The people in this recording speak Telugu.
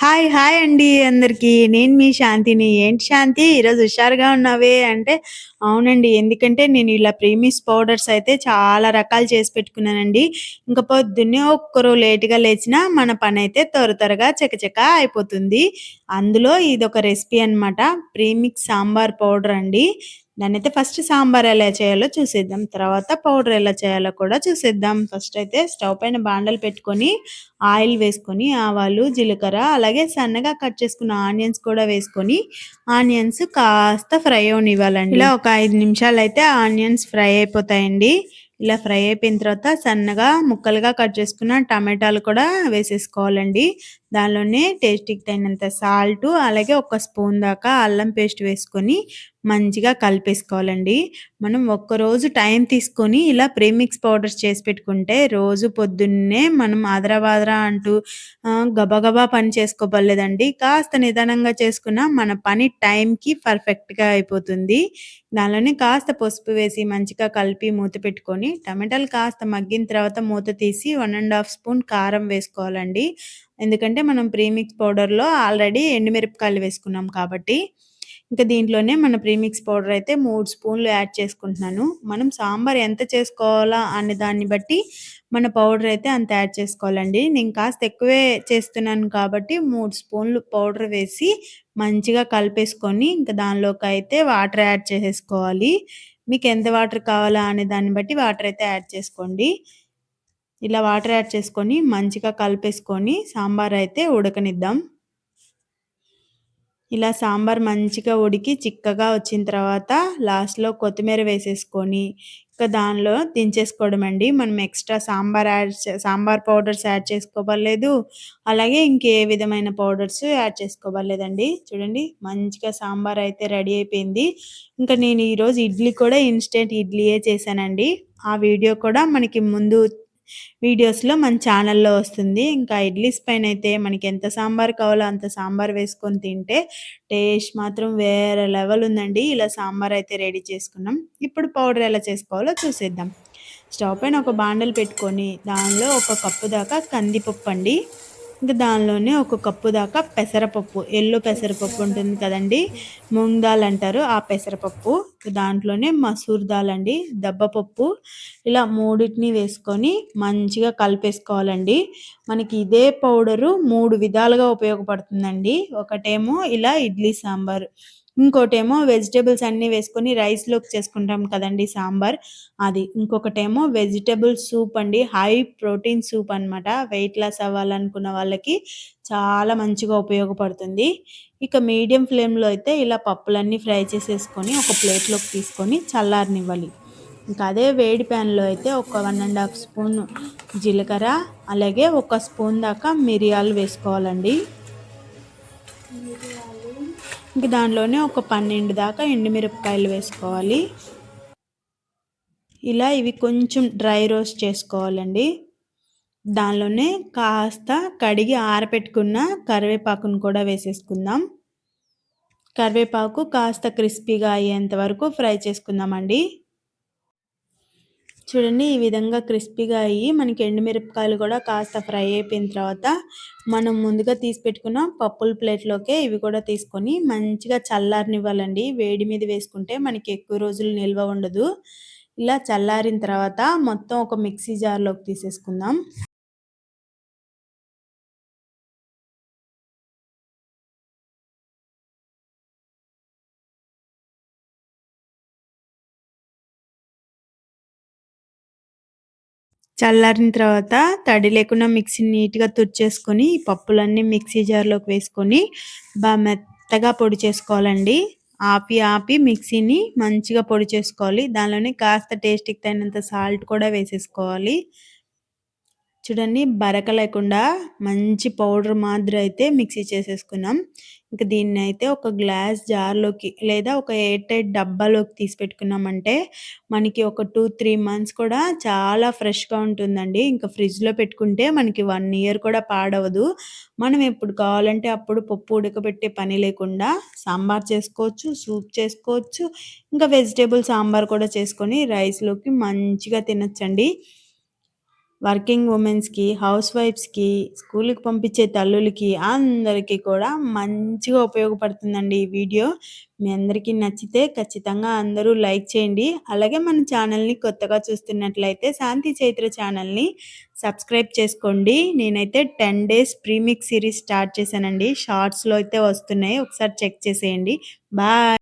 హాయ్ హాయ్ అండి అందరికీ. నేను మీ శాంతిని. ఏంటి శాంతి? ఈరోజు హుషారుగా ఉన్నావే? అంటే అవునండి. ఎందుకంటే నేను ఇలా ప్రీమిస్ పౌడర్స్ అయితే చాలా రకాలు చేసి పెట్టుకున్నానండి. ఇంకా పొద్దున్నే ఒక్కరు లేటుగా లేచినా మన పని అయితే త్వర త్వరగా చకచక అయిపోతుంది. అందులో ఇది ఒక రెసిపీ అన్నమాట. ప్రీమిక్స్ సాంబార్ పౌడర్ అండి. దాన్నైతే ఫస్ట్ సాంబార్ ఎలా చేయాలో చూసేద్దాం. తర్వాత పౌడర్ ఎలా చేయాలో కూడా చూసేద్దాం. ఫస్ట్ అయితే స్టవ్ పైన బాండలు పెట్టుకొని ఆయిల్ వేసుకొని ఆవాలు జీలకర్ర అలాగే సన్నగా కట్ చేసుకున్న ఆనియన్స్ కూడా వేసుకొని ఆనియన్స్ కాస్త ఫ్రై అవనివ్వాలండి. ఇలా ఒక ఐదు నిమిషాలు అయితే ఆనియన్స్ ఫ్రై అయిపోతాయండి. ఇలా ఫ్రై అయిపోయిన తర్వాత సన్నగా ముక్కలుగా కట్ చేసుకున్న టమాటాలు కూడా వేసేసుకోవాలండి. దానిలోనే టేస్టీకి తగినంత సాల్ట్ అలాగే ఒక స్పూన్ దాకా అల్లం పేస్ట్ వేసుకొని మంచిగా కలిపేసుకోవాలండి. మనం ఒక్కరోజు టైం తీసుకొని ఇలా ప్రీమిక్స్ పౌడర్స్ చేసి పెట్టుకుంటే రోజు పొద్దున్నే మనం ఆదరా అంటూ గబగబా పని చేసుకోబడలేదండి. కాస్త నిదానంగా చేసుకున్న మన పని టైంకి పర్ఫెక్ట్గా అయిపోతుంది. దానిలోనే కాస్త పసుపు వేసి మంచిగా కలిపి మూత పెట్టుకొని టమాటాలు కాస్త మగ్గిన తర్వాత మూత తీసి వన్ అండ్ హాఫ్ స్పూన్ కారం వేసుకోవాలండి. ఎందుకంటే మనం ప్రీమిక్స్ పౌడర్లో ఆల్రెడీ ఎండుమిరపకాయలు వేసుకున్నాం కాబట్టి ఇంకా దీంట్లోనే మన ప్రీమిక్స్ పౌడర్ అయితే మూడు స్పూన్లు యాడ్ చేసుకుంటున్నాను. మనం సాంబార్ ఎంత చేసుకోవాలా అనే దాన్ని బట్టి మన పౌడర్ అయితే అంత యాడ్ చేసుకోవాలండి. నేను కాస్త ఎక్కువే చేస్తున్నాను కాబట్టి మూడు స్పూన్లు పౌడర్ వేసి మంచిగా కలిపేసుకొని ఇంకా దానిలోకి అయితే వాటర్ యాడ్ చేసేసుకోవాలి. మీకు ఎంత వాటర్ కావాలా అనే దాన్ని బట్టి వాటర్ అయితే యాడ్ చేసుకోండి. ఇలా వాటర్ యాడ్ చేసుకొని మంచిగా కలిపేసుకొని సాంబార్ అయితే ఉడకనిద్దాం. ఇలా సాంబార్ మంచిగా ఉడికి చిక్కగా వచ్చిన తర్వాత లాస్ట్లో కొత్తిమీర వేసేసుకొని ఇంకా దానిలో దించేసుకోవడం అండి మనం extra sambar add sambar powders add చేసుకోవలేదు అలాగే ఇంకే విధమైన పౌడర్స్ యాడ్ చేసుకోవలేదండి చూడండి మంచిగా సాంబార్ అయితే రెడీ అయిపోయింది. ఇంకా నేను ఈరోజు ఇడ్లీ కూడా ఇన్స్టెంట్ ఇడ్లీయే చేశానండి. ఆ వీడియో కూడా మనకి ముందు వీడియోస్లో మన ఛానల్లో వస్తుంది. ఇంకా ఇడ్లీస్ పైన అయితే మనకి ఎంత సాంబార్ కావాలో అంత సాంబార్ వేసుకొని తింటే టేస్ట్ మాత్రం వేరే లెవెల్ ఉందండి. ఇలా సాంబార్ అయితే రెడీ చేసుకున్నాం. ఇప్పుడు పౌడర్ ఎలా చేసుకోవాలో చూసేద్దాం. స్టవ్ పైన ఒక బాండలు పెట్టుకొని దానిలో ఒక కప్పు దాకా కందిపప్పు అండి. ఇంకా దానిలోనే ఒక కప్పు దాకా పెసరపప్పు ఎల్లో పెసరపప్పు ఉంటుంది కదండి మూంగ్ దాల్ అంటారు ఆ పెసరపప్పు. దాంట్లోనే మసూర్ దాల్ అండి దబ్బపప్పు ఇలా మూడింటిని వేసుకొని మంచిగా కలిపేసుకోవాలండి. మనకి ఇదే పౌడరు మూడు విధాలుగా ఉపయోగపడుతుందండి. ఒకటేమో ఇలా ఇడ్లీ సాంబార్. ఇంకోటేమో వెజిటేబుల్స్ అన్నీ వేసుకొని రైస్లోకి చేసుకుంటాం కదండి సాంబార్. అది ఇంకొకటేమో వెజిటేబుల్ సూప్ అండి. హై ప్రోటీన్ సూప్ అనమాట వెయిట్ లాస్ అవ్వాలనుకున్న వాళ్ళకి చాలా మంచిగా ఉపయోగపడుతుంది. ఇక మీడియం ఫ్లేమ్లో అయితే ఇలా పప్పులన్నీ ఫ్రై చేసేసుకొని ఒక ప్లేట్లోకి తీసుకొని చల్లారనివ్వాలి. ఇంకా అదే వేడి ప్యాన్లో అయితే ఒక వన్ అండ్ హాఫ్ స్పూన్ జీలకర్ర అలాగే ఒక స్పూన్ దాకా మిరియాలు వేసుకోవాలండి. ఇంక దానిలోనే ఒక పన్నెండు దాకా ఎండుమిరపకాయలు వేసుకోవాలి. ఇలా ఇవి కొంచెం డ్రై రోస్ట్ చేసుకోవాలండి. దానిలోనే కాస్త కడిగి ఆరపెట్టుకున్న కరివేపాకును కూడా వేసేసుకుందాం. కరివేపాకు కాస్త క్రిస్పీగా అయ్యేంత వరకు ఫ్రై చేసుకుందామండి. చూడండి ఈ విధంగా క్రిస్పీగా అయ్యి మనకి ఎండుమిరపకాయలు కూడా కాస్త ఫ్రై అయిపోయిన తర్వాత మనం ముందుగా తీసి పెట్టుకున్న పప్పుల ప్లేట్లోకే ఇవి కూడా తీసుకొని మంచిగా చల్లారనివ్వాలండి. వేడి మీద వేసుకుంటే మనకి ఎక్కువ రోజులు నిల్వ ఉండదు. ఇలా చల్లారిన తర్వాత మొత్తం ఒక మిక్సీ జార్లోకి తీసేసుకుందాం. చల్లారిన తర్వాత తడి లేకుండా మిక్సీని నీట్గా తుడిచేసుకొని పప్పులన్నీ మిక్సీ జార్లోకి వేసుకొని బాగా మెత్తగా పొడి చేసుకోవాలండి. ఆపి ఆపి మిక్సీని మంచిగా పొడి చేసుకోవాలి. దానిలోనే కాస్త టేస్ట్కి తగినంత సాల్ట్ కూడా వేసేసుకోవాలి. చూడండి బరక లేకుండా మంచి పౌడర్ మాదిరి అయితే మిక్సీ చేసేసుకున్నాం. ఇంకా దీన్ని అయితే ఒక గ్లాస్ జార్లోకి లేదా ఒక ఎయిర్ టైట్ డబ్బాలోకి తీసి పెట్టుకున్నామంటే మనకి ఒక టూ త్రీ మంత్స్ కూడా చాలా ఫ్రెష్గా ఉంటుందండి. ఇంకా ఫ్రిడ్జ్లో పెట్టుకుంటే మనకి వన్ ఇయర్ కూడా పాడవదు. మనం ఎప్పుడు కావాలంటే అప్పుడు పప్పు ఉడకబెట్టే పని లేకుండా సాంబార్ చేసుకోవచ్చు సూప్ చేసుకోవచ్చు ఇంకా వెజిటేబుల్ సాంబార్ కూడా చేసుకొని రైస్లోకి మంచిగా తినచ్చండి. వర్కింగ్ ఉమెన్స్‌కి, హౌస్ వైఫ్స్‌కి, స్కూల్కి పంపించే తల్లులకి అందరికీ కూడా మంచిగా ఉపయోగపడుతుందండి ఈ వీడియో. మీ అందరికీ నచ్చితే ఖచ్చితంగా అందరూ లైక్ చేయండి. అలాగే మన ఛానల్‌ని కొత్తగా చూస్తున్నట్లయితే శాంతి చైత్ర ఛానల్‌ని సబ్స్క్రైబ్ చేసుకోండి. నేనైతే 10 డేస్ ప్రీమిక్స్ సిరీస్ స్టార్ట్ చేశానండి. షార్ట్స్‌లో అయితే వస్తున్నాయి. ఒకసారి చెక్ చేసేయండి. బాయ్.